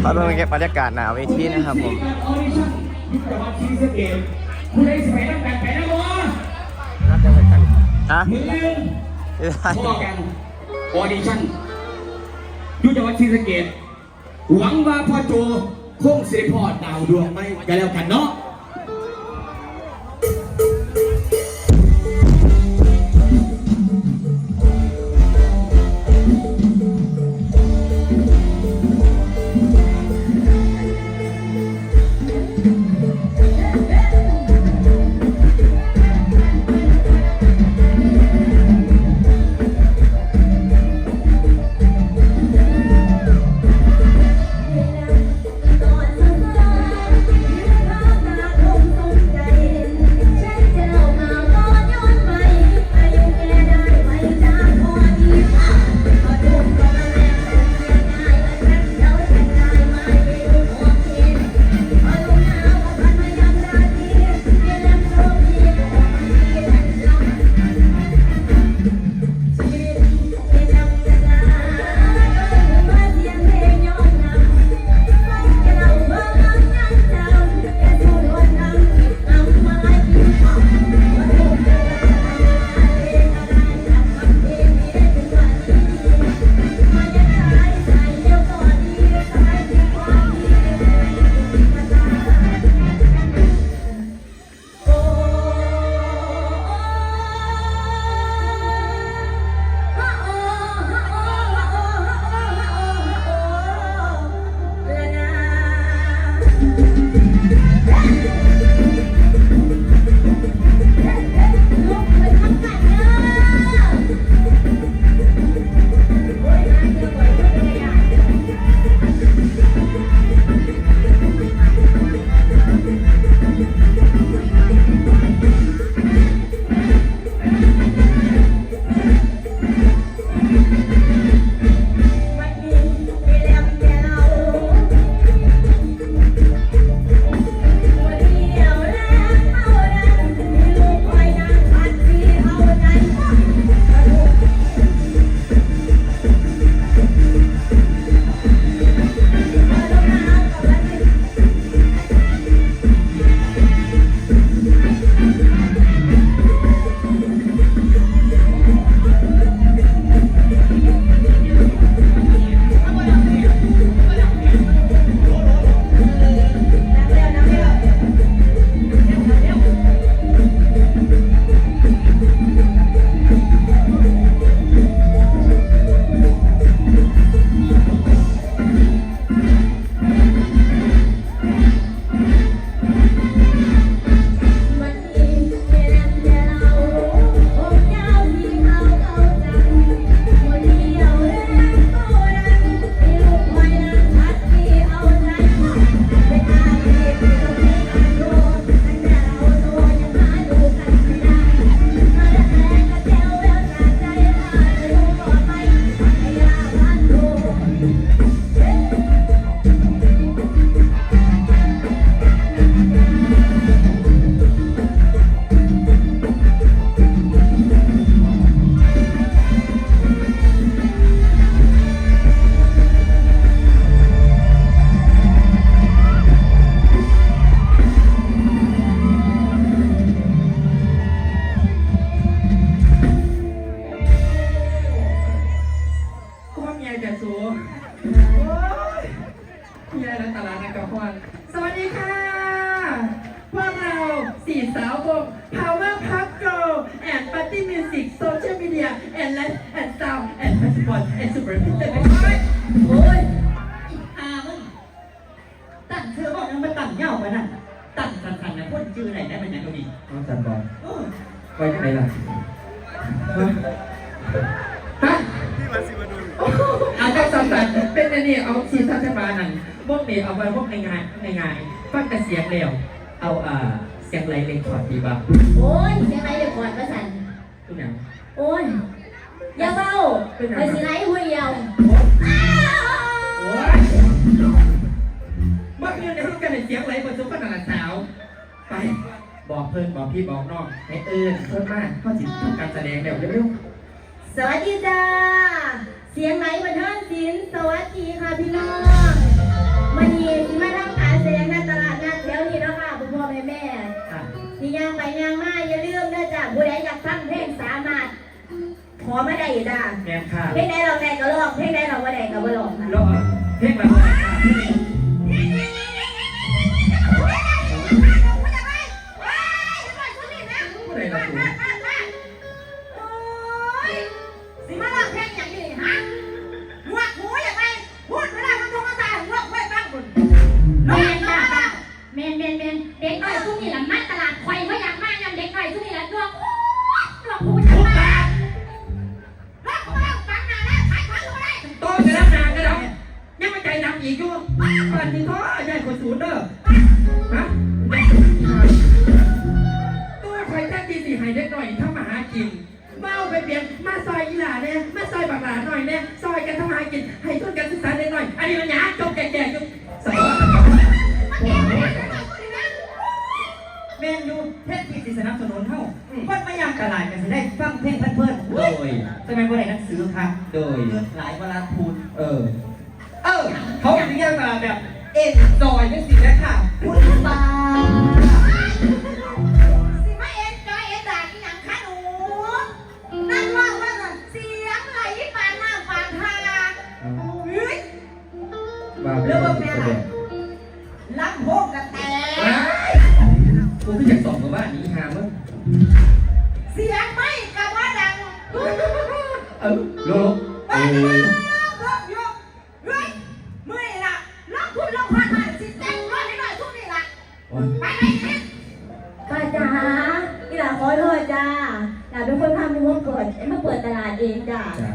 เขาต้องเก็บบรรยากาศหนาเวทีนะครับผมออดิชั่นยุทธวัฒน์ชีสเกมผู้ใดสมัยตั้งแต่ไปนะวะฮะมือหนึ่งไม่ได้พอกันออดิชั่นยุทธวัฒน์ชีสเกมหวังว่าพ่อโจคงสิริพอดดาวดวงไม่กันแล้วกันเนาะ ก็ว่าเมียจะสูโอ้ยเมียในตลาดนัดกับพวนสวัสดีค่ะ พวกเราสี่สาววง Power Pop Girl and Party Music Social Media and Life and Sound and Passport and Super Fit โอ้ยอามึงตั้งเธอบอกยังมาตั้งเหย้าไปนั่นตั้งสันๆนะพูดชื่อไหนได้เป็นยังไงก็ดีน้องจันบอลโอ้ยไปไหนล่ะ นอันนี้เอาชีทัศบาลนั่นพวกนี้เอาไปพวกในงานในงานฟังแต่เสียงเร็วเอาอ่าเสียงไรเล็กถอดดีบ้างโอ้ยยังไงเดี๋ยวก่อนประสันทุกอย่างโอ้ยอย่าเบาไปสิไหนหัวเดียวโอ้ยเมื่อคืนในรูปกันในเสียงไรบนซุปเปอร์นาสาวไปบอกเพื่อนบอกพี่บอกน้องให้เอิญเพิ่มมากข้อจิตทำการแสดงเดี๋ยวเร็วสวัสดีจ้า เสียงไหนบันเทิงศิลสวัสดีค่ะพี่น้องมันีที่มาทำขายแสดงหน้าตลาดหน้าแถวนี้แล้วค่ะคุณพ่อแม่แม่นี่ย่างไปย่างมาอย่าลืมนะจ๊ะบุญได้อยากฟังเพลงสามารถขอม่ได้จ้ะแม่ค่ะเพลงไหเราแด้ก็ร้องเพลงไหเราไม่ได้ก็ไม่ร้องค่ร้องเพลงแบบ เด้อฮะตัวใครแท้ดีสิหายเล็กหน่อยถ้ามาหากินเมาไปเปลี่ยนมาซอยอีหลาเนี่ยมาซอยบักหลาหน่อยเนี่ยซอยกันทำมาหากิน ให้ทุนการศึกษาเล็กหน่อย อันนี้มันหยาจบแก่ๆจบสบายแมนยูเทศที่สิสนับสนุนเท่าคนไม่ยากตลาดกันจะได้ฟังเพลงเพื่อนๆโดยทำไมบ่ได้หนังสือครับ โดยหลายเวลาทุนเออ เออ เขาอยากเรียกมาแบบ เอ็นจอยนี่สินะค่ะคุณตาสิมาเอ็นจอยเอ็นด่าที่หนังคะหนู นั่นว่าว่าเสียงไหลปานน้ำปานทาเฮ้ยว่าเป็นคนแสดงลำโพงกระแตกูพี่จะส่งมาบ้านนี้หามึงเสียงไม่กับว่าดัง เออโลกไปเลย อีหลาขอโทษจ้าหลาเป็นคนพามูมาเปิดมาเปิดตลาดเองจ้าจ้ะ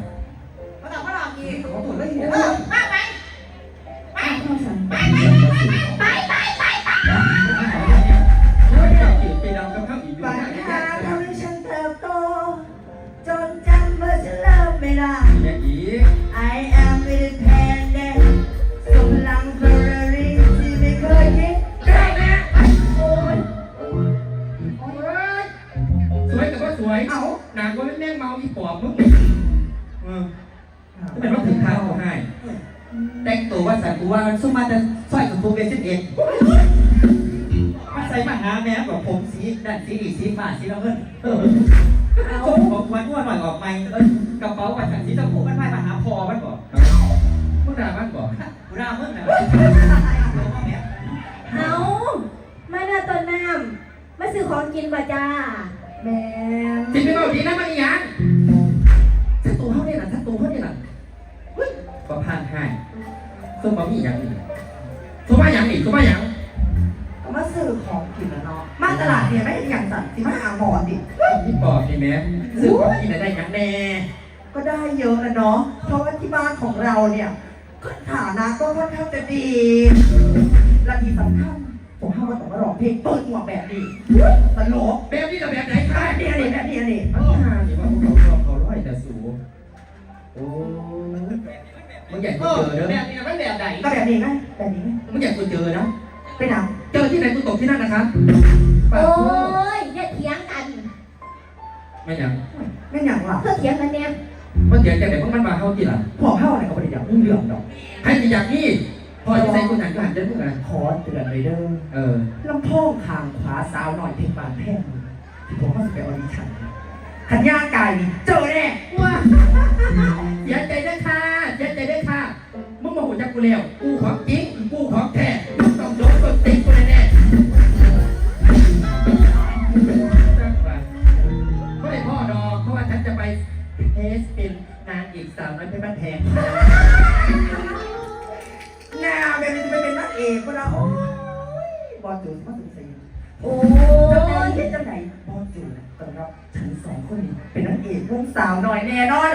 มาต่อมาต่ออีกขอตรวจเลยเออมาไป ไปไปไป ว่าแม่งเมาอีปอบมึงเออเป็นว่าถึงทางเขาให้แต่งตัวว่าสันกูว่ามันสู้มาจะสร้อยกับกูเป็นสิบเอ็ดมาใส่มาหาแม่แบบผมสีด้านสีอีสีฟ้าสีน้ำเงินเออเอาของควันอ้วนหน่อยออกไปกระเป๋าว่าสันสีชมพูมันไม่มาหาพอมันบอกมึงด่ามันบอกกูด่ามึงนะเอามาหน้าต้นน้ำมาซื้อของกินป่ะจ้า แม่จิตไม่บอกดีนะมันอีหยังถ้าตัวเขาเนี่ยนะถ้าตัวเขาเนี่ยนะเฮ้ยก็ผ่านให้ส้มบะหมี่อย่างนี้ส้มบะหยังอีกส้มบะหยังก็มาซื้อของกินแล้วเนาะ มาตลาดเนี่ยไม่ได้อย่างสั่นที่มาหาหมอดิพี่บอกนี่แม่ซื้อของกินได้หยังแน่ ก็ได้เยอะนะเนาะ เพราะว่าที่บ้านของเราเนี่ยก็ฐานะก็ค่อนข้างจะดีและที่สำคัญ ผมห้ามว่าต้องมาร้องเพลงเปิดหมวกแบบนี้ตลกแบบนี้กับแบบไหนแบคะบนี้อันนี้แบบนี้อันนี้ปัญหาที่ว่าพวกเราชอบเขาร้อยแต่สูโอ้มึงอยากเอกูอเจอเด้อแบบนี้มันแบบไหนก็แบบนี้ไหมแบบนี้มึงอยากกูเจอนะไปไหนเจอที่ไหนกูตกที่นั่นนะคะปาโอ้ยอย่าเถียงกันไม่หยังไม่หนังล่ะเพื่อเถียงกันเนี่ยว่าเดี๋ยวจะไหนพวกมันมาเข้าที่หลังพอเข้าอะไรก็ไม่ได้อยากมุ่งเรื่องดอกให้ที่อยากนี่ พอจะใส่กูหันก็หันเดินมึงอะขอเตือนเลยเด้อเออลำโพงทางขวาสาวหน่อยเพลงบานแพงที่ผมว่าจะไปออดิชั่นขันย่างกายนี่เจอแน่ว้าเสียใจด้วยค่ะเสียใจด้วยค่ะมึงมาหัวจักกูแล้วกูของจริงกูของแท้มึงต้องโดนต้นตีนกูแน่ๆไม่ได้พ่อดอกเพราะว่าฉันจะไปเทสเป็นนางเอกสาวน้อยเพชรบ้านแพง เป็นนักเอกก็แล้วโอ้ยบอลจูนมาถึงสี่โอ้ยจะเป็นยเฮ็ดจังไหนบอลจูนสำหรับฉันสองคนนี้เป็นนักเอกวงสาวหน่อยแน่นอน